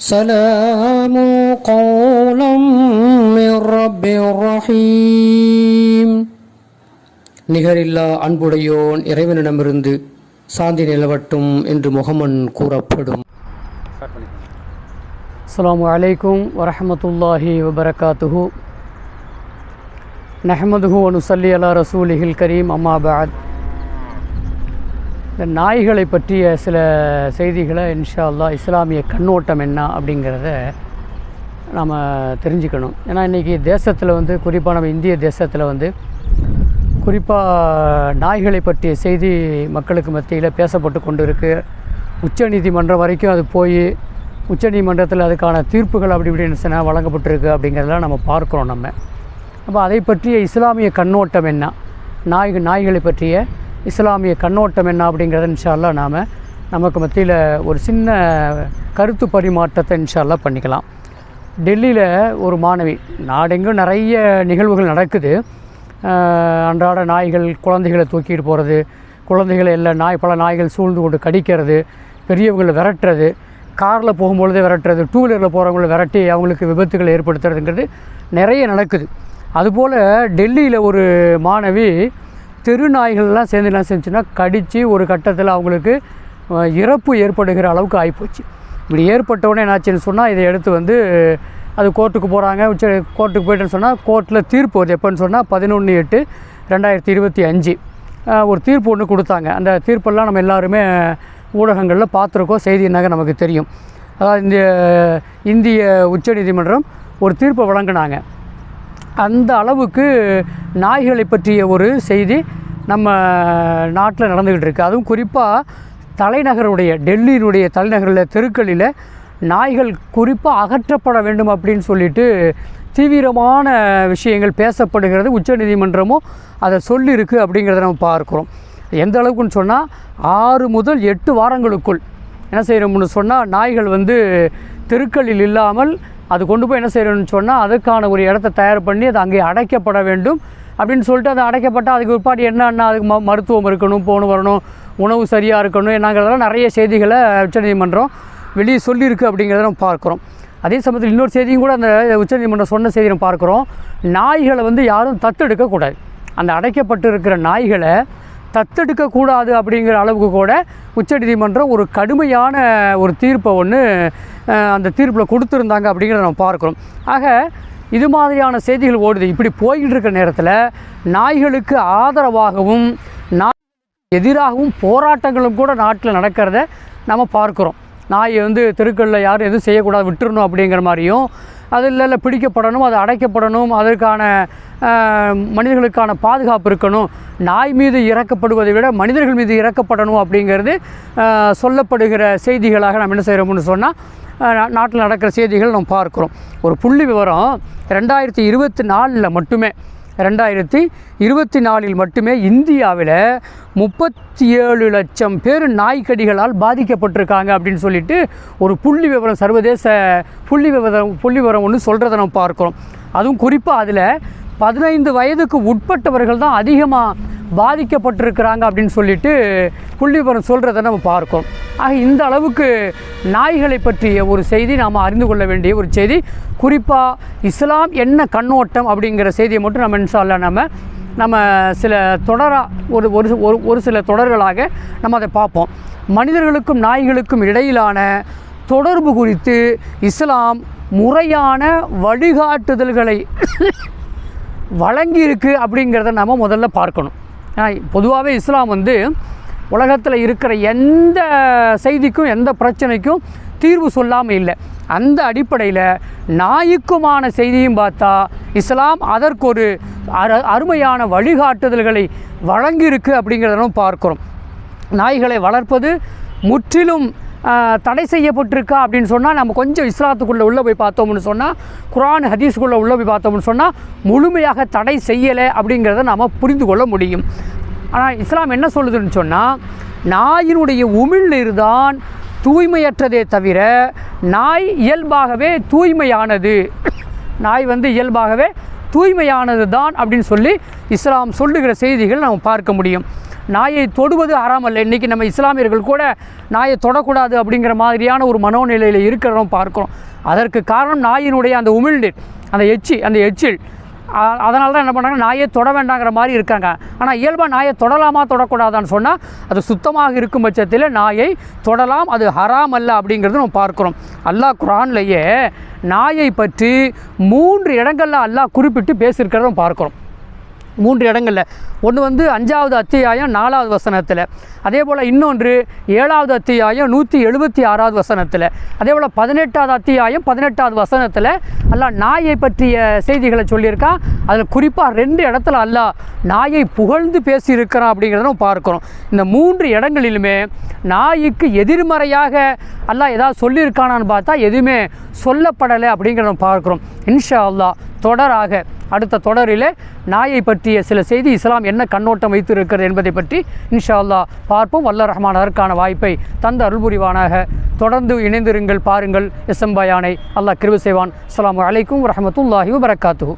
سلام قولا من رب رحيم நிகரில்லா அன்புடையோன் இறைவனிடமிருந்து சாந்தி நிலவட்டும் என்று முகமன் கூறப்படும் அஸ்ஸலாமு அலைக்கும் வரஹமத்துல்லாஹி வபரகாத்துஹு நஹமதுஹு அனுசல்லி அலா ரசூலிஹில் கரீம் அம்மா பாத் இந்த நாய்களை பற்றிய சில செய்திகளை இன்ஷா அல்லாஹ் இஸ்லாமிய கண்ணோட்டம் என்ன அப்படிங்கிறத நாம் தெரிஞ்சுக்கணும். ஏன்னா இன்றைக்கி தேசத்தில் வந்து குறிப்பாக நம்ம இந்திய தேசத்தில் வந்து குறிப்பாக நாய்களை பற்றிய செய்தி மக்களுக்கு மத்தியில் பேசப்பட்டு கொண்டு இருக்குது உச்சநீதிமன்றம் வரைக்கும் அது போய் உச்சநீதிமன்றத்தில் அதுக்கான தீர்ப்புகள் அப்படி இப்படின்னு சொன்னால் வழங்கப்பட்டிருக்கு அப்படிங்கிறதெல்லாம் நம்ம பார்க்குறோம் நம்ம. அப்போ அதை பற்றிய இஸ்லாமிய கண்ணோட்டம் என்ன? நாய் நாய்களை பற்றிய இஸ்லாமிய கண்ணோட்டம் என்ன அப்படிங்கிறத இன்ஷால்லாம் நாம் நமக்கு மத்தியில் ஒரு சின்ன கருத்து பரிமாற்றத்தை இன்ஷால்லாம் பண்ணிக்கலாம். டெல்லியில் ஒரு மாணவி நாடெங்கும் நிறைய நிகழ்வுகள் நடக்குது. அன்றாட நாய்கள் குழந்தைகளை தூக்கிட்டு போகிறது குழந்தைகளை எல்லாம் நாய் பல நாய்கள் சூழ்ந்து கொண்டு கடிக்கிறது பெரியவங்களை விரட்டுறது காரில் போகும்பொழுதே விரட்டுறது டூ வீலரில் போகிறவங்கள விரட்டி அவங்களுக்கு விபத்துகளை ஏற்படுத்துறதுங்கிறது நிறைய நடக்குது. அதுபோல் டெல்லியில் ஒரு மாணவி தெரு நாய்கள்லாம் சேர்ந்து என்ன செஞ்சுன்னா கடித்து ஒரு கட்டத்தில் அவங்களுக்கு இறப்பு ஏற்படுகிற அளவுக்கு ஆகிப்போச்சு இப்படி ஏற்பட்டவொடனே என்னாச்சுன்னு சொன்னால் இதை எடுத்து வந்து அது கோர்ட்டுக்கு போகிறாங்க உச்ச கோர்ட்டுக்கு போயிட்டுன்னு சொன்னால் கோர்ட்டில் தீர்ப்பு வருது எப்போன்னு சொன்னால் பதினொன்று எட்டு ரெண்டாயிரத்தி இருபத்தி அஞ்சு. ஒரு தீர்ப்பு ஒன்று கொடுத்தாங்க. அந்த தீர்ப்பெல்லாம் நம்ம எல்லாருமே ஊடகங்களில் பார்த்துருக்கோம் செய்தி என்னங்க நமக்கு தெரியும். அதாவது இந்த இந்திய உச்சநீதிமன்றம் ஒரு தீர்ப்பை வழங்கினாங்க. அந்த அளவுக்கு நாய்களை பற்றிய ஒரு செய்தி நம்ம நாட்டில் நடந்துக்கிட்டு இருக்குது அதுவும் குறிப்பாக தலைநகருடைய டெல்லியினுடைய தலைநகரில் தெருக்களில் நாய்கள் குறிப்பாக அகற்றப்பட வேண்டும் அப்படின்னு சொல்லிட்டு தீவிரமான விஷயங்கள் பேசப்படுகிறது. உச்சநீதிமன்றமும் அதை சொல்லியிருக்கு அப்படிங்கிறத நம்ம பார்க்குறோம். எந்த அளவுக்குன்னு சொன்னால் ஆறு முதல் எட்டு வாரங்களுக்குள் என்ன செய்கிறோம்னு சொன்னால் நாய்கள் வந்து தெருக்களில் இல்லாமல் அது கொண்டு போய் என்ன செய்யணும்னு சொன்னால் அதுக்கான ஒரு இடத்த தயார் பண்ணி அது அங்கே அடைக்கப்பட வேண்டும். அப்படின்னு சொல்லிட்டு அது அடைக்கப்பட்டால் அதுக்கு பிற்பாடு என்னன்னா அதுக்கு ம மருத்துவம் இருக்கணும் போகணும் வரணும் உணவு சரியாக இருக்கணும் என்னங்கிறதெல்லாம் நிறைய செய்திகளை உச்சநீதிமன்றம் வெளியே சொல்லியிருக்கு அப்படிங்கிறத நம்ம பார்க்குறோம். அதே சமயத்தில் இன்னொரு செய்தியும் கூட அந்த உச்சநீதிமன்றம் சொன்ன செய்தி நம்ம பார்க்குறோம். நாய்களை வந்து யாரும் தத்தெடுக்கக்கூடாது. அந்த அடைக்கப்பட்டு இருக்கிற நாய்களை தத்தெடுக்கக்கூடாது அப்படிங்கிற அளவுக்கு கூட உச்சநீதிமன்றம் ஒரு கடுமையான ஒரு தீர்ப்பை ஒன்று அந்த தீர்ப்பில் கொடுத்துருந்தாங்க அப்படிங்கிறத நம்ம பார்க்குறோம். ஆக இது மாதிரியான செய்திகள் ஓடுது. இப்படி போய்கிட்டு இருக்கிற நேரத்தில் நாய்களுக்கு ஆதரவாகவும் எதிராகவும் போராட்டங்களும் கூட நாட்டில் நடக்கிறத நம்ம பார்க்குறோம். நாய் வந்து தெருக்களில் யாரும் எதுவும் செய்யக்கூடாது விட்டுறணும் அப்படிங்கிற மாதிரியும் அது இல்லை இல்லை பிடிக்கப்படணும் அது அடைக்கப்படணும் அதற்கான மனிதர்களுக்கான பாதுகாப்பு இருக்கணும். நாய் மீது இறக்கப்படுவதை விட மனிதர்கள் மீது இறக்கப்படணும் அப்படிங்கிறது சொல்லப்படுகிற செய்திகளாக நம்ம என்ன செய்கிறோம்னு சொன்னால் நாட்டில் நடக்கிற செய்திகள் நம்ம பார்க்குறோம். ஒரு புள்ளி விவரம் ரெண்டாயிரத்தி இருபத்தி நாலில் மட்டுமே ரெண்டாயிரத்தி இருபத்தி நாலில் மட்டுமே இந்தியாவில் முப்பத்தி ஏழு லட்சம் பேர் நாய்க்கடிகளால் பாதிக்கப்பட்டிருக்காங்க அப்படின்னு சொல்லிட்டு ஒரு புள்ளி விவரம் சர்வதேச புள்ளி விவரம் புள்ளி விவரம் ஒன்று சொல்கிறத நம்ம பார்க்குறோம். அதுவும் குறிப்பாக அதில் பதினைந்து வயதுக்கு உட்பட்டவர்கள் தான் அதிகமாக பாதிக்கப்பட்டிருக்கிறாங்க அப்படின்னு சொல்லிட்டு புள்ளி சொல்கிறத நம்ம பார்க்கோம் ஆக இந்த அளவுக்கு நாய்களை பற்றிய ஒரு செய்தி நாம் அறிந்து கொள்ள வேண்டிய ஒரு செய்தி. குறிப்பாக இஸ்லாம் என்ன கண்ணோட்டம் அப்படிங்கிற செய்தியை மட்டும் நம்ம இன்ஷால்லா நம்ம நம்ம சில தொடராக ஒரு ஒரு ஒரு ஒரு சில தொடர்களாக நம்ம அதை பார்ப்போம். மனிதர்களுக்கும் நாய்களுக்கும் இடையிலான தொடர்பு குறித்து இஸ்லாம் முறையான வழிகாட்டுதல்களை வழங்கியிருக்கு அப்படிங்கிறத நம்ம முதல்ல பார்க்கணும். பொதுவாகவே இஸ்லாம் வந்து உலகத்தில் இருக்கிற எந்த செய்திக்கும் எந்த பிரச்சனைக்கும் தீர்வு சொல்லாமல் இல்லை. அந்த அடிப்படையில் நாய்க்குமான செய்தியும் பார்த்தா இஸ்லாம் அதற்கு ஒரு அரு அருமையான வழிகாட்டுதல்களை வழங்கியிருக்கு அப்படிங்கிறதும் பார்க்குறோம். நாய்களை வளர்ப்பது முற்றிலும் தடை செய்யப்பட்டிருக்கா அப்படின்னு சொன்னால் நம்ம கொஞ்சம் இஸ்லாத்துக்குள்ளே உள்ளே போய் பார்த்தோம்னு சொன்னால் குரான் ஹதீஸுக்குள்ளே உள்ளே போய் பார்த்தோம்னு சொன்னால் முழுமையாக தடை செய்யலை அப்படிங்கிறத நாம் புரிந்து கொள்ள முடியும். ஆனால் இஸ்லாம் என்ன சொல்லுதுன்னு சொன்னால் நாயினுடைய உமிழ்நீர் தான் தூய்மையற்றதே தவிர நாய் இயல்பாகவே தூய்மையானது. நாய் வந்து இயல்பாகவே தூய்மையானது தான் அப்படின்னு சொல்லி இஸ்லாம் சொல்லுகிற செய்திகள் நாம் பார்க்க முடியும். நாயை தொடுவது ஹராம் இன்றைக்கி நம்ம இஸ்லாமியர்கள் கூட நாயை தொடக்கூடாது அப்படிங்கிற மாதிரியான ஒரு மனோநிலையில் இருக்கிறோம் பார்க்குறோம். அதற்கு காரணம் நாயினுடைய அந்த உமிழ்நீர் அந்த எச்சி அந்த எச்சில். அதனால தான் என்ன பண்ணுறாங்க நாயை தொட வேண்டாங்கிற மாதிரி இருக்காங்க. ஆனால் இயல்பாக நாயை தொடலாமா தொடக்கூடாதான்னு சொன்னால் அது சுத்தமாக இருக்கும் பட்சத்தில் நாயை தொடலாம் அது ஹராம் அல்ல அப்படிங்கிறது நம்ம பார்க்குறோம். அல்லாஹ் குரான்லேயே நாயை பற்றி மூன்று இடங்களில் அல்லாஹ் குறிப்பிட்டு பேசியிருக்கிறதும் பார்க்குறோம். மூன்று இடங்களில். ஒன்று வந்து அஞ்சாவது அத்தியாயம் நாலாவது வசனத்தில். அதே போல் இன்னொன்று ஏழாவது அத்தியாயம் நூற்றி எழுபத்தி ஆறாவது வசனத்தில். அதே போல் பதினெட்டாவது அத்தியாயம் பதினெட்டாவது வசனத்தில் அல்லா நாயை பற்றிய செய்திகளை சொல்லியிருக்கான் அதில் குறிப்பாக ரெண்டு இடத்துல அல்லாஹ் நாயை புகழ்ந்து பேசியிருக்கிறான் அப்படிங்கிறத பார்க்குறோம். இந்த மூன்று இடங்களிலுமே நாய்க்கு எதிர்மறையாக அல்லா ஏதாவது சொல்லியிருக்கானான்னு பார்த்தா எதுவுமே சொல்லப்படலை அப்படிங்கிறத பார்க்குறோம். இன்ஷா அல்லா தொடராக அடுத்த தொடரில் நாயை பற்றிய சில செய்தி இஸ்லாம் என்ன கண்ணோட்டம் வைத்திருக்கிறது என்பதை பற்றி இன்ஷா அல்லாஹ் பார்ப்போம். வல்ல ரஹ்மான் அதற்கான வாய்ப்பை தந்த அருள்புரிவானாக. தொடர்ந்து இணைந்திருங்கள் பாருங்கள் எஸ்எம்பாயானை அல்லாஹ் கிருவு செய்வான். அஸ்லாம் அலைக்கும் வரமத்துல்லாஹி வரகாத்து